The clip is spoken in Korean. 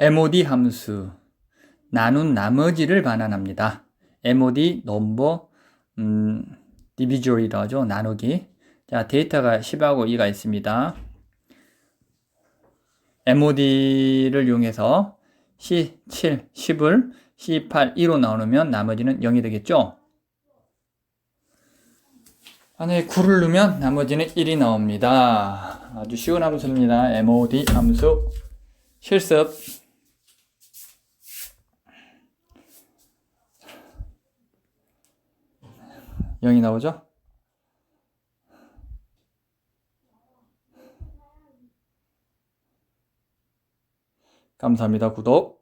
MOD 함수 나눈 나머지를 반환합니다. MOD 넘버 음, 디비주얼이라고 하죠. 나누기. 자, 데이터가 10하고 2가 있습니다. MOD를 이용해서 C7, 10을 C8, 2로 나누면 나머지는 0이 되겠죠? 안에 9를 넣으면 나머지는 1이 나옵니다. 아주 쉬운 함수입니다. MOD 함수 실습. 0이 나오죠? 감사합니다. 구독.